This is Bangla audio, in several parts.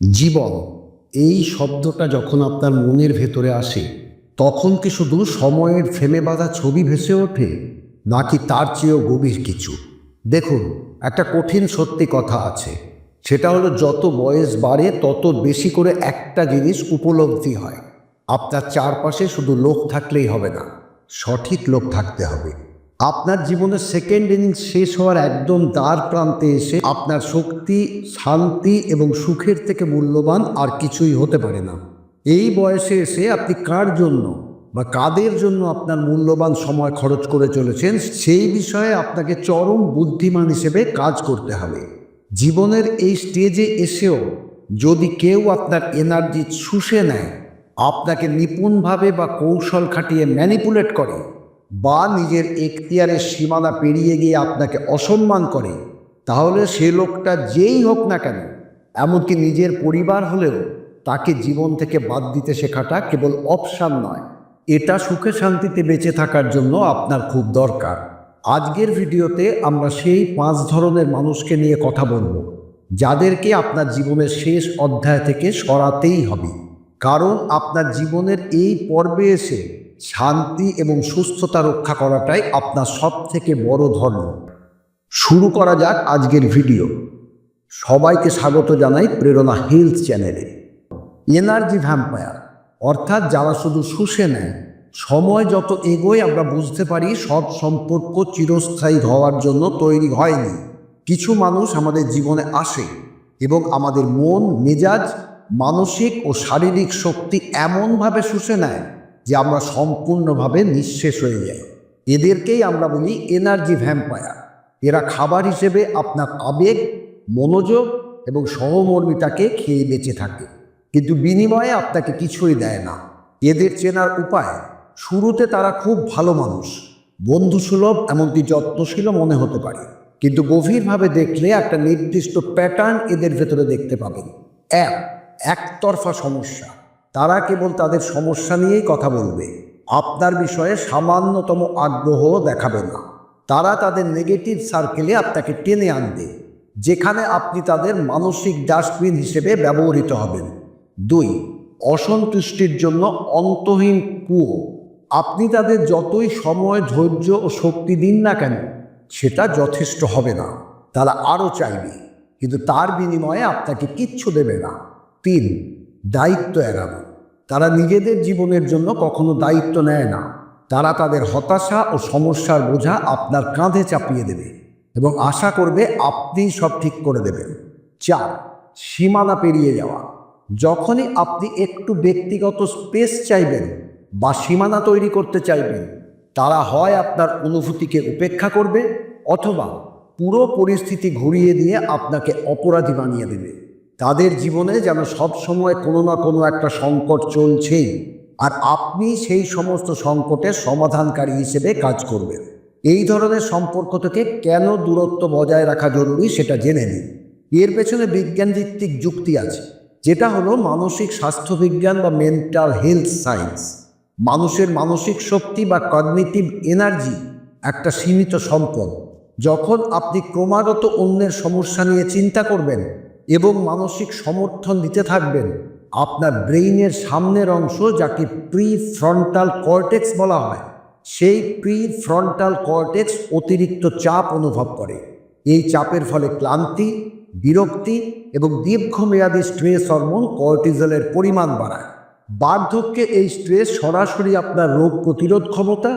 জীবন, এই শব্দটা যখন আপনার মনের ভেতরে আসে, তখন কি শুধু সময়ের ফ্রেমে বাঁধা ছবি ভেসে ওঠে, নাকি তার চেয়েও গভীর কিছু? দেখুন, একটা কঠিন সত্যি কথা আছে। সেটা হলো, যত বয়স বাড়ে, তত বেশি করে একটা জিনিস উপলব্ধি হয়। আপনার চারপাশে শুধু লোক থাকলেই হবে না, সঠিক লোক থাকতে হবে। আপনার জীবনের সেকেন্ড ইনিংস শেষ হওয়ার একদম দ্বার প্রান্তে এসে আপনার শক্তি, শান্তি এবং সুখের থেকে মূল্যবান আর কিছুই হতে পারে না। এই বয়সে এসে আপনি কার জন্য বা কাদের জন্য আপনার মূল্যবান সময় খরচ করে চলেছেন, সেই বিষয়ে আপনাকে চরম বুদ্ধিমান হিসেবে কাজ করতে হবে। জীবনের এই স্টেজে এসেও যদি কেউ আপনার এনার্জি শুষে নেয়, আপনাকে নিপুণভাবে বা কৌশল খাটিয়ে ম্যানিপুলেট করে বা নিজের এখতিয়ারের সীমানা পেরিয়ে গিয়ে আপনাকে অসম্মান করে, তাহলে সে লোকটা যেই হোক না কেন, এমনকি নিজের পরিবার হলেও তাকে জীবন থেকে বাদ দিতে শেখাটা কেবল অপশান নয়। এটা সুখে শান্তিতে বেঁচে থাকার জন্য আপনার খুব দরকার। আজকের ভিডিওতে আমরা সেই পাঁচ ধরনের মানুষকে নিয়ে কথা বলব, যাদেরকে আপনার জীবনের শেষ অধ্যায় থেকে সরাতেই হবে। কারণ আপনার জীবনের এই পর্বে এসে শান্তি এবং সুস্থতা রক্ষা করাটাই আপনার সব থেকে বড় ধর্ম। শুরু করা যাক আজকের ভিডিও। সবাইকে স্বাগত জানাই প্রেরণা হেলথ চ্যানেলে। এনার্জি ভ্যাম্পায়ার, অর্থাৎ যারা শুধু শুষে নেয়, সময় যত এগোয় আমরা বুঝতে পারি সব সম্পর্ক চিরস্থায়ী হওয়ার জন্য তৈরি হয়নি। কিছু মানুষ আমাদের জীবনে আসে এবং আমাদের মন, মেজাজ, মানসিক ও শারীরিক শক্তি এমনভাবে শুষে নেয় যে আমরা সম্পূর্ণভাবে নিঃশেষ হয়ে যাই। এদেরকেই আমরা বলি এনার্জি ভ্যাম্পায়ার এরা খাবার হিসেবে আপনার আবেগ, মনোযোগ এবং সহমর্মিতাকে খেয়ে বেঁচে থাকে। কিন্তু বিনিময়ে আপনাকে কিছুই দেয় না। এদের চেনার উপায়, শুরুতে তারা খুব ভালো মানুষ। বন্ধুসুলভ, এমনকি যত্নশীল মনে হতে পারে। কিন্তু গভীরভাবে দেখলে একটা নির্দিষ্ট প্যাটার্ন এদের ভেতরে দেখতে পাবেন। এক, একতরফা সমস্যা। তারা কেবল তাদের সমস্যা নিয়েই কথা বলবে। আপনার বিষয়ে সামান্যতম আগ্রহ দেখাবে না। তারা তাদের নেগেটিভ সার্কেলে আপনাকে টেনে আনবে, যেখানে আপনি তাদের মানসিক ডাস্টবিন হিসেবে ব্যবহৃত হবেন। দুই, অসন্তুষ্টির জন্য অন্তহীন কুয়ো। আপনি তাদের যতই সময়, ধৈর্য ও শক্তি দিন না কেন, সেটা যথেষ্ট হবে না। তারা আরও চাইবে, কিন্তু তার বিনিময়ে আপনাকে কিচ্ছু দেবে না। তিন দায়িত্ব এড়ানো। তারা নিজেদের জীবনের জন্য কখনো দায়িত্ব নেয় না। তারা তাদের হতাশা ও সমস্যার বোঝা আপনার কাঁধে চাপিয়ে দেবে এবং আশা করবে আপনি সব ঠিক করে দেবেন। চার, সীমানা পেরিয়ে যাওয়া। যখনই আপনি একটু ব্যক্তিগত স্পেস চাইবেন বা সীমানা তৈরি করতে চাইবেন, তারা হয় আপনার অনুভূতিকে উপেক্ষা করবে অথবা পুরো পরিস্থিতি ঘুরিয়ে দিয়ে আপনাকে অপরাধী বানিয়ে দেবে। তাদের জীবনে যেন সব সময় কোনো না কোনো একটা সংকট চলছেই। আর আপনি সেই সমস্ত সংকটের সমাধানকারী হিসেবে কাজ করবেন। এই ধরনের সম্পর্ক থেকে কেন দূরত্ব বজায় রাখা জরুরি সেটা জেনে নিন। এর পেছনে বিজ্ঞানভিত্তিক যুক্তি আছে, যেটা হলো মানসিক স্বাস্থ্য বিজ্ঞান বা মেন্টাল হেলথ সায়েন্স মানুষের মানসিক শক্তি বা কগনিটিভ এনার্জি একটা সীমিত সম্পদ। যখন আপনি ক্রমাগত অন্যের সমস্যা নিয়ে চিন্তা করবেন এবং মানসিক সমর্থন দিতে থাকবেন। আপনার ব্রেইনের সামনের অংশ, যাকে প্রি ফ্রন্টাল কর্টেক্স বলা হয়, সেই প্রি ফ্রন্টাল কর্টেক্স অতিরিক্ত চাপ অনুভব করে। এই চাপের ফলে ক্লান্তি, বিরক্তি এবং দীর্ঘমেয়াদী স্ট্রেস হরমোন কর্টিজলের পরিমাণ বাড়ায়। বার্ধক্যে এই স্ট্রেস সরাসরি আপনার রোগ প্রতিরোধ ক্ষমতা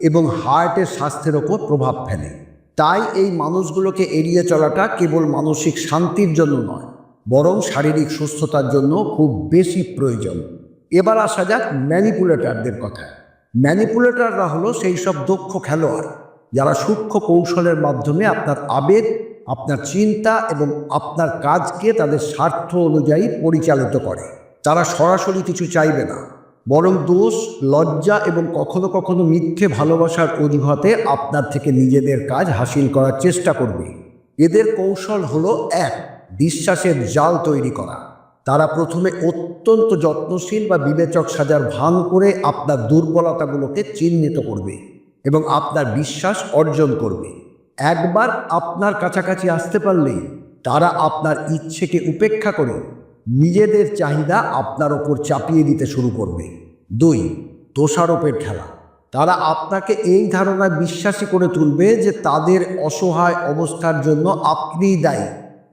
এবং হার্টের স্বাস্থ্যের ওপর প্রভাব ফেলে। তাই এই মানুষগুলোকে এড়িয়ে চলাটা কেবল মানসিক শান্তির জন্য নয়, বরং শারীরিক সুস্থতার জন্য খুব বেশি প্রয়োজন। এবার আসা যাক ম্যানিপুলেটারদের কথা ম্যানিপুলেটররা হলো সেই সব দক্ষ খেলোয়াড়, যারা সূক্ষ্ম কৌশলের মাধ্যমে আপনার আবেগ, আপনার চিন্তা এবং আপনার কাজকে তাদের স্বার্থ অনুযায়ী পরিচালিত করে। তারা সরাসরি কিছু চাইবে না। বরং দোষ, লজ্জা এবং কখনো কখনো মিথ্যে ভালোবাসার অজুহাতে আপনার থেকে নিজেদের কাজ হাসিল করার চেষ্টা করবে। এদের কৌশল হলো এক, বিশ্বাসের জাল তৈরি করা। তারা প্রথমে অত্যন্ত যত্নশীল বা বিবেচক সাজার ভান করে আপনার দুর্বলতাগুলোকে চিহ্নিত করবে এবং আপনার বিশ্বাস অর্জন করবে। একবার আপনার কাছাকাছি আসতে পারলেই তারা আপনার ইচ্ছেকে উপেক্ষা করে নিজেদের চাহিদা আপনার ওপর চাপিয়ে দিতে শুরু করবে। দুই, দোষারোপের খেলা। তারা আপনাকে এই ধারণায় বিশ্বাসী করে তুলবে যে তাদের অসহায় অবস্থার জন্য আপনিই দায়ী।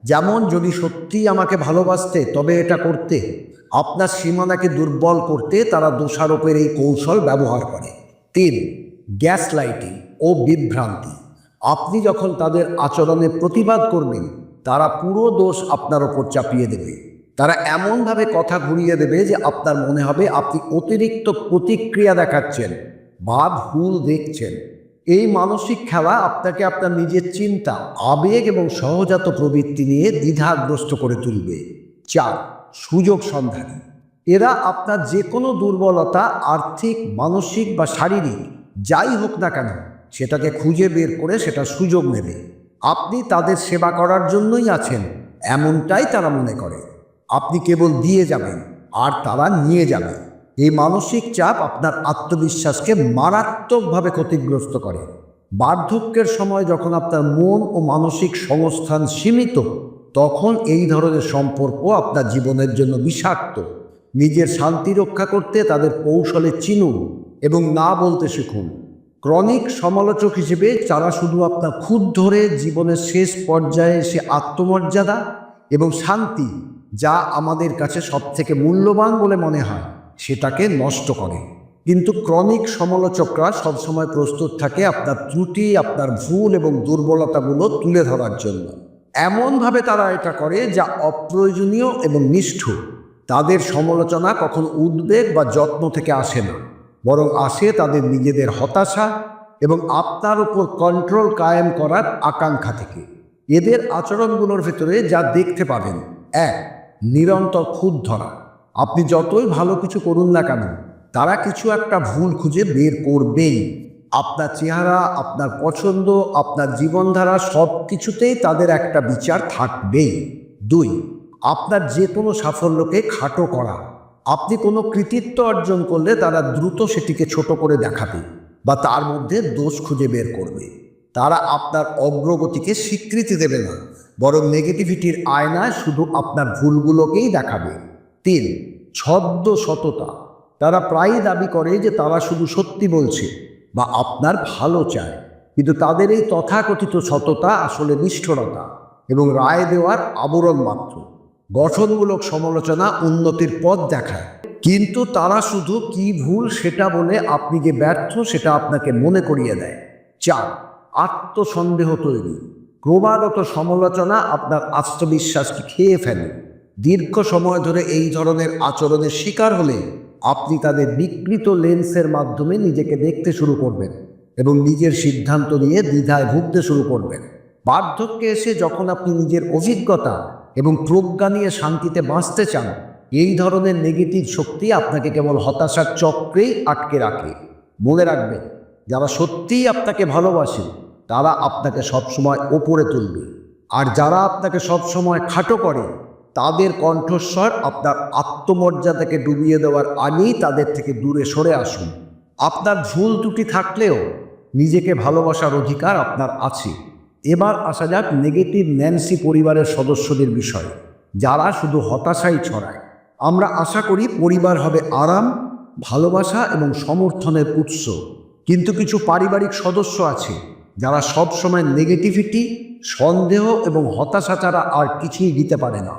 যেমন, যদি সত্যিই আমাকে ভালোবাসতে, তবে এটা করতে। আপনার সীমানাকে দুর্বল করতে তারা দোষারোপের এই কৌশল ব্যবহার করে। তিন গ্যাস লাইটিং ও বিভ্রান্তি। আপনি যখন তাদের আচরণে প্রতিবাদ করবেন, তারা পুরো দোষ আপনার ওপর চাপিয়ে দেবে। তারা এমনভাবে কথা ঘুরিয়ে দেবে যে আপনার মনে হবে আপনি অতিরিক্ত প্রতিক্রিয়া দেখাচ্ছেন বা ভুল দেখছেন। এই মানসিক খেলা আপনাকে আপনার নিজের চিন্তা, আবেগ এবং সহজাত প্রবৃত্তি নিয়ে দ্বিধাগ্রস্ত করে তুলবে। চার, সুযোগ সন্ধানী। এরা আপনার যে কোনো দুর্বলতা, আর্থিক, মানসিক বা শারীরিক, যাই হোক না কেন, সেটাকে খুঁজে বের করে সেটা সুযোগ নেবে। আপনি তাদের সেবা করার জন্যই আছেন, এমনটাই তারা মনে করে। আপনি কেবল দিয়ে যাবেন, আর তারা নিয়ে যাবে। এই মানসিক চাপ আপনার আত্মবিশ্বাসকে মারাত্মকভাবে ক্ষতিগ্রস্ত করে। বার্ধক্যের সময় যখন আপনার মন ও মানসিক সংস্থান সীমিত, তখন এই ধরনের সম্পর্ক আপনার জীবনের জন্য বিষাক্ত। নিজের শান্তি রক্ষা করতে তাদের কৌশলে চিনুন এবং না বলতে শিখুন। ক্রনিক সমালোচক হিসেবে তারা শুধু আপনার খুদ ধরে জীবনের শেষ পর্যায়ে এসে আত্মমর্যাদা এবং শান্তি যা আমাদের কাছে সবথেকে মূল্যবান বলে মনে হয়, সেটাকে নষ্ট করে। কিন্তু ক্রনিক সমালোচকরা সবসময় প্রস্তুত থাকে আপনার ত্রুটি, আপনার ভুল এবং দুর্বলতাগুলো তুলে ধরার জন্য। এমনভাবে তারা এটা করে যা অপ্রয়োজনীয় এবং নিষ্ঠুর। তাদের সমালোচনা কখনো উদ্বেগ বা যত্ন থেকে আসে না, বরং আসে তাদের নিজেদের হতাশা এবং আপনার উপর কন্ট্রোল কায়েম করার আকাঙ্ক্ষা থেকে। এদের আচরণগুলোর ভেতরে যা দেখতে পাবেন, এক নিরন্তর খুদ ধরা। আপনি যতই ভালো কিছু করুন না কেন, তারা কিছু একটা ভুল খুঁজে বের করবেই। আপনার চেহারা, আপনার পছন্দ, আপনার জীবনধারা সব কিছুতেই তাদের একটা বিচার থাকবেই। দুই, আপনার যে কোনো সাফল্যকে খাটো করা। আপনি কোনো কৃতিত্ব অর্জন করলে তারা দ্রুত সেটিকে ছোট করে দেখাবে বা তার মধ্যে দোষ খুঁজে বের করবে। তারা আপনার অগ্রগতিকে স্বীকৃতি দেবে না। বরং নেগেটিভিটির আয়নায় শুধু আপনার ভুলগুলোকেই দেখাবে। তিন ছদ্ম সততা তারা প্রায়ই দাবি করে যে তারা শুধু সত্যি বলছে বা আপনার ভালো চায়। কিন্তু তাদের এই তথাকথিত সততা আসলে নিষ্ঠুরতা এবং রায় দেওয়ার আবরণ মাত্র। গঠনমূলক সমালোচনা উন্নতির পথ দেখায়। কিন্তু তারা শুধু কি ভুল সেটা বলে আপনি যে ব্যর্থ সেটা আপনাকে মনে করিয়ে দেয়। চার আত্মসন্দেহ তৈরি। ক্রমাগত সমালোচনা আপনার আত্মবিশ্বাসকে খেয়ে ফেলে। দীর্ঘ সময় ধরে এই ধরনের আচরণের শিকার হলে আপনি তাদের বিকৃত লেন্সের মাধ্যমে নিজেকে দেখতে শুরু করবেন এবং নিজের সিদ্ধান্ত নিয়ে দ্বিধায় ভুগতে শুরু করবেন। বার্ধক্যে এসে যখন আপনি নিজের অভিজ্ঞতা এবং প্রজ্ঞা নিয়ে শান্তিতে বাঁচতে চান, এই ধরনের নেগেটিভ শক্তি আপনাকে কেবল হতাশার চক্রেই আটকে রাখে। মনে রাখবেন, যারা সত্যিই আপনাকে ভালোবাসে তারা আপনাকে সবসময় ওপরে তুলবে। আর যারা আপনাকে সবসময় খাটো করে, তাদের কণ্ঠস্বর আপনার আত্মমর্যাদাকে ডুবিয়ে দেওয়ার আগেই তাদের থেকে দূরে সরে আসুন। আপনার ভুল ত্রুটি থাকলেও নিজেকে ভালোবাসার অধিকার আপনার আছে। এবার আসা যাক নেগেটিভ ন্যান্সি পরিবারের সদস্যদের বিষয়ে, যারা শুধু হতাশাই ছড়ায়। আমরা আশা করি পরিবার হবে আরাম, ভালোবাসা এবং সমর্থনের উৎস। কিন্তু কিছু পারিবারিক সদস্য আছে যারা সবসময় নেগেটিভিটি সন্দেহ এবং হতাশা ছাড়া আর কিছুই দিতে পারে না।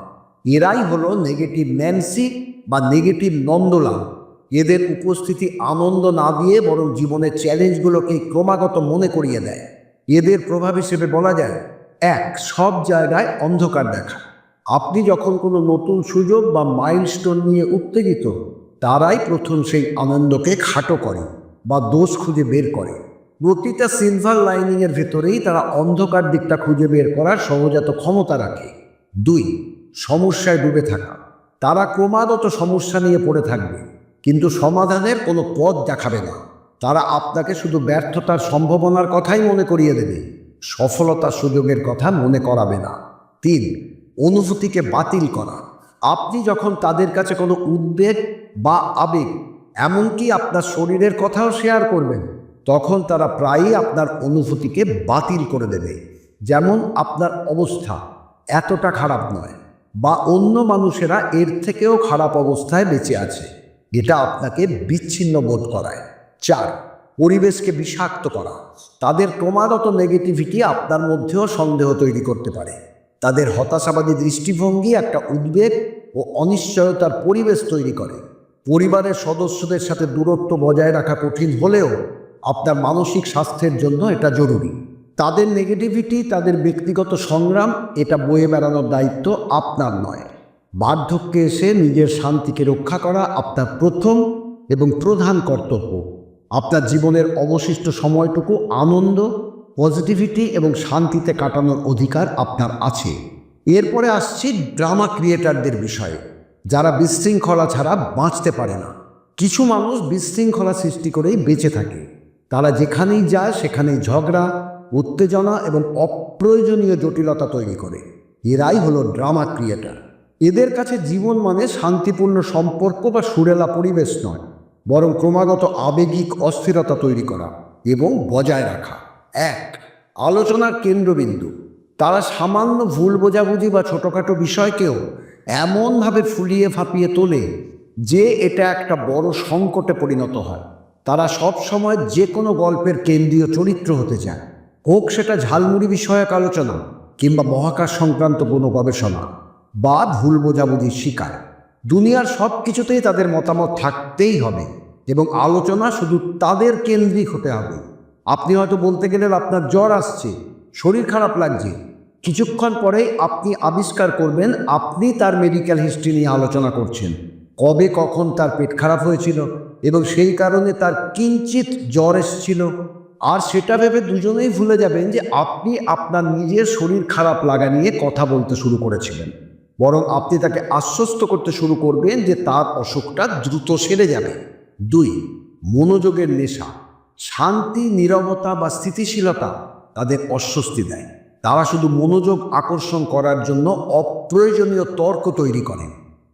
এরাই হলো নেগেটিভ ন্যান্সি বা নেগেটিভ নন্দলাল এদের উপস্থিতি আনন্দ না দিয়ে বরং জীবনের চ্যালেঞ্জগুলোকে ক্রমাগত মনে করিয়ে দেয়। এদের প্রভাব হিসেবে বলা যায়, এক, সব জায়গায় অন্ধকার দেখা। আপনি যখন কোনো নতুন সুযোগ বা মাইলস্টোন নিয়ে উত্তেজিত, তারাই প্রথম সেই আনন্দকে খাটো করে বা দোষ খুঁজে বের করে। প্রতিটা সিলভার লাইনিংয়ের ভেতরেই তারা অন্ধকার দিকটা খুঁজে বের করার সহজাত ক্ষমতা রাখে। দুই, সমস্যায় ডুবে থাকা। তারা ক্রমাগত সমস্যা নিয়ে পড়ে থাকবে, কিন্তু সমাধানের কোনো পথ দেখাবে না। তারা আপনাকে শুধু ব্যর্থতার সম্ভাবনার কথাই মনে করিয়ে দেবে, সফলতার সুযোগের কথা মনে করাবে না। তিন, অনুভূতিকে বাতিল করা। আপনি যখন তাদের কাছে কোনো উদ্বেগ বা আবেগ, এমনকি আপনার শরীরের কথাও শেয়ার করবেন তখন তারা প্রায়ই আপনার অনুভূতিকে বাতিল করে দেবে। যেমন আপনার অবস্থা এতটা খারাপ নয় বা অন্য মানুষেরা এর থেকেও খারাপ অবস্থায় বেঁচে আছে। এটা আপনাকে বিচ্ছিন্ন বোধ করায়। চার, পরিবেশকে বিষাক্ত করা। তাদের ক্রমাগত নেগেটিভিটি আপনার মধ্যেও সন্দেহ তৈরি করতে পারে। তাদের হতাশাবাদী দৃষ্টিভঙ্গি একটা উদ্বেগ ও অনিশ্চয়তার পরিবেশ তৈরি করে। পরিবারের সদস্যদের সাথে দূরত্ব বজায় রাখা কঠিন হলেও আপনার মানসিক স্বাস্থ্যের জন্য এটা জরুরি। তাদের নেগেটিভিটি তাদের ব্যক্তিগত সংগ্রাম, এটা বয়ে বেড়ানোর দায়িত্ব আপনার নয়। বার্ধক্যে এসে নিজের শান্তিকে রক্ষা করা আপনার প্রথম এবং প্রধান কর্তব্য। আপনার জীবনের অবশিষ্ট সময়টুকু আনন্দ পজিটিভিটি এবং শান্তিতে কাটানোর অধিকার আপনার আছে। এরপরে আসছি ড্রামা ক্রিয়েটারদের বিষয়ে। যারা বিশৃঙ্খলা ছাড়া বাঁচতে পারে না। কিছু মানুষ বিশৃঙ্খলা সৃষ্টি করেই বেঁচে থাকে। তারা যেখানেই যায়, সেখানেই ঝগড়া, উত্তেজনা এবং অপ্রয়োজনীয় জটিলতা তৈরি করে। এরাই হলো ড্রামা ক্রিয়েটার। এদের কাছে জীবন মানে শান্তিপূর্ণ সম্পর্ক বা সুরেলা পরিবেশ নয়, বরং ক্রমাগত আবেগিক অস্থিরতা তৈরি করা এবং বজায় রাখা। এক, আলোচনার কেন্দ্রবিন্দু। তারা সামান্য ভুল বোঝাবুঝি বা ছোটোখাটো বিষয়কেও এমনভাবে ফুলিয়ে ফাঁপিয়ে তোলে যে এটা একটা বড় সংকটে পরিণত হয়। তারা সব সময় যে কোনো গল্পের কেন্দ্রীয় চরিত্র হতে চায়। হোক সেটা ঝালমুড়ি বিষয়ক আলোচনা কিংবা মহাকাশ সংক্রান্ত কোনো গবেষণা বা ভুল বোঝাবুঝির শিকার। দুনিয়ার সব কিছুতেই তাদের মতামত থাকতেই হবে এবং আলোচনা শুধু তাদের কেন্দ্রিক হতে হবে। আপনি হয়তো বলতে গেলেন, আপনার জ্বর আসছে, শরীর খারাপ লাগছে। কিছুক্ষণ পরেই আপনি আবিষ্কার করবেন, আপনি তার মেডিকেল হিস্ট্রি নিয়ে আলোচনা করছেন। কবে কখন তার পেট খারাপ হয়েছিল এবং সেই কারণে তার কিঞ্চিত জ্বর এসেছিল। আর সেটা ভেবে দুজনেই ভুলে যাবেন যে আপনি আপনার নিজের শরীর খারাপ লাগা নিয়ে কথা বলতে শুরু করেছিলেন। বরং আপনি তাকে আশ্বস্ত করতে শুরু করবেন যে তার অসুখটা দ্রুত সেরে যাবে। দুই, মনোযোগের নেশা। শান্তি, নীরবতা বা স্থিতিশীলতা তাদের অস্বস্তি দেয়। তারা শুধু মনোযোগ আকর্ষণ করার জন্য অপ্রয়োজনীয় তর্ক তৈরি করেন।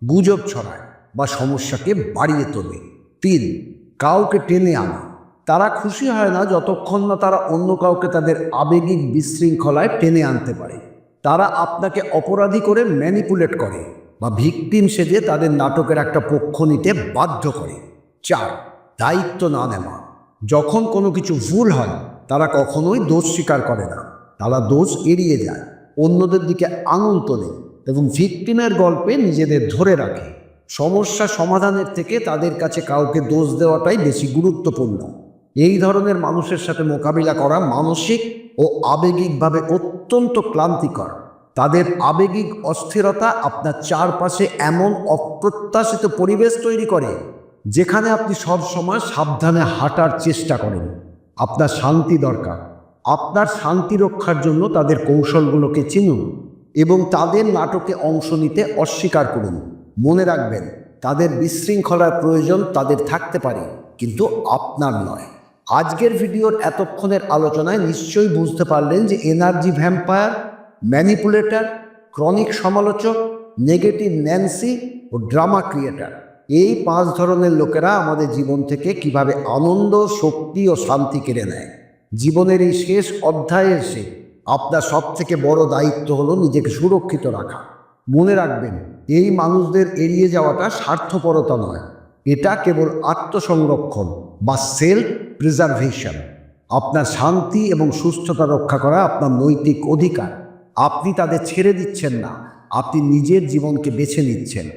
গুজব ছড়ায়। বা সমস্যাকে বাড়িয়ে তোলে। তিন, কাউকে টেনে আনা। তারা খুশি হয় না যতক্ষণ না তারা অন্য কাউকে তাদের আবেগিক বিশৃঙ্খলায় টেনে আনতে পারে। তারা আপনাকে অপরাধী করে ম্যানিপুলেট করে বা ভিকটিম সেজে তাদের নাটকের একটা পক্ষ নিতে বাধ্য করে। চার, দায়িত্ব না নেওয়া। যখন কোনো কিছু ভুল হয়, তারা কখনোই দোষ স্বীকার করে না। তারা দোষ এড়িয়ে যায়, অন্যদের দিকে আঙুল তোলে এবং ভিকটিমের গল্পে নিজেদের ধরে রাখে। সমস্যা সমাধানের থেকে তাদের কাছে কাউকে দোষ দেওয়াটাই বেশি গুরুত্বপূর্ণ। এই ধরনের মানুষের সাথে মোকাবিলা করা মানসিক ও আবেগিকভাবে অত্যন্ত ক্লান্তিকর। তাদের আবেগিক অস্থিরতা আপনার চারপাশে এমন অপ্রত্যাশিত পরিবেশ তৈরি করে, যেখানে আপনি সব সময় সাবধানে হাঁটার চেষ্টা করেন। আপনার শান্তি দরকার। আপনার শান্তি রক্ষার জন্য তাদের কৌশলগুলোকে চিনুন এবং তাদের নাটকে অংশ নিতে অস্বীকার করুন। মনে রাখবেন, তাদের বিশৃঙ্খলার প্রয়োজন তাদের থাকতে পারে, কিন্তু আপনার নয়। আজকের ভিডিওর এতক্ষণের আলোচনায় নিশ্চয়ই বুঝতে পারলেন যে এনার্জি ভ্যাম্পায়ার, ম্যানিপুলেটর, ক্রনিক সমালোচক, নেগেটিভ ন্যান্সি ও ড্রামা ক্রিয়েটার। এই পাঁচ ধরনের লোকেরা আমাদের জীবন থেকে কীভাবে আনন্দ, শক্তি ও শান্তি কেড়ে নেয়। জীবনের এই শেষ অধ্যায়ে এসে আপনার সব থেকে বড় দায়িত্ব হলো নিজেকে সুরক্ষিত রাখা। মনে রাখবেন এই মানুষদের এড়িয়ে যাওয়াটা স্বার্থপরতা নয়। এটা কেবল আত্মসংরক্ষণ বা সেলফ প্রিজার্ভেশন আপনার শান্তি এবং সুস্থতা রক্ষা করা আপনার নৈতিক অধিকার। আপনি তাদের ছেড়ে দিচ্ছেন না, আপনি নিজের জীবনকে বেছে নিচ্ছেন।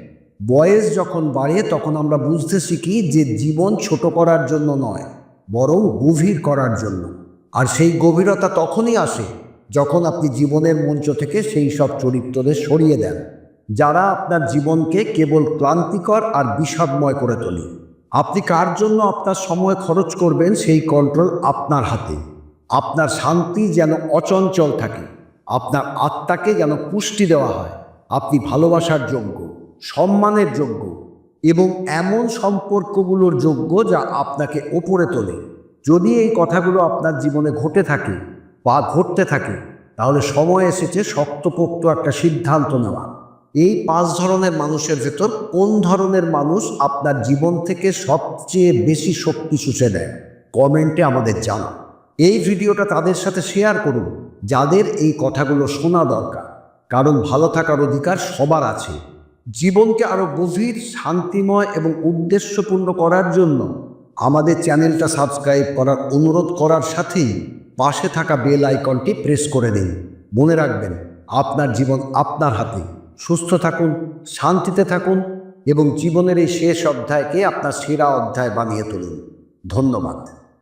বয়স যখন বাড়ে, তখন আমরা বুঝতে শিখি যে জীবন ছোট করার জন্য নয়, বরং গভীর করার জন্য। আর সেই গভীরতা তখনই আসে যখন আপনি জীবনের মঞ্চ থেকে সেই সব চরিত্রদের সরিয়ে দেন। যারা আপনার জীবনকে কেবল ক্লান্তিকর আর বিষাদময় করে তোলে। আপনি কার জন্য আপনার সময় খরচ করবেন সেই কন্ট্রোল আপনার হাতে। আপনার শান্তি যেন অচঞ্চল থাকে। আপনার আত্মাকে যেন পুষ্টি দেওয়া হয়। আপনি ভালোবাসার যোগ্য, সম্মানের যোগ্য এবং এমন সম্পর্কগুলোর যোগ্য যা আপনাকে ওপরে তোলে। যদি এই কথাগুলো আপনার জীবনে ঘটে থাকে বা ঘটতে থাকে, তাহলে সময় এসেছে শক্তপোক্ত একটা সিদ্ধান্ত নেওয়া এই পাঁচ ধরনের মানুষের ভেতর কোন ধরনের মানুষ আপনার জীবন থেকে সবচেয়ে বেশি শক্তি শুষে দেয় কমেন্টে আমাদের জানান। এই ভিডিওটা তাদের সাথে শেয়ার করুন, যাদের এই কথাগুলো শোনা দরকার। কারণ ভালো থাকার অধিকার সবার আছে। জীবনকে আরও গভীর, শান্তিময় এবং উদ্দেশ্যপূর্ণ করার জন্য আমাদের চ্যানেলটা সাবস্ক্রাইব করার অনুরোধ করার সাথেই পাশে থাকা বেল আইকনটি প্রেস করে দিন। মনে রাখবেন, আপনার জীবন আপনার হাতে সুস্থ থাকুন, শান্তিতে থাকুন এবং জীবনের এই শেষ অধ্যায়কে আপনার সেরা অধ্যায় বানিয়ে তুলুন। ধন্যবাদ।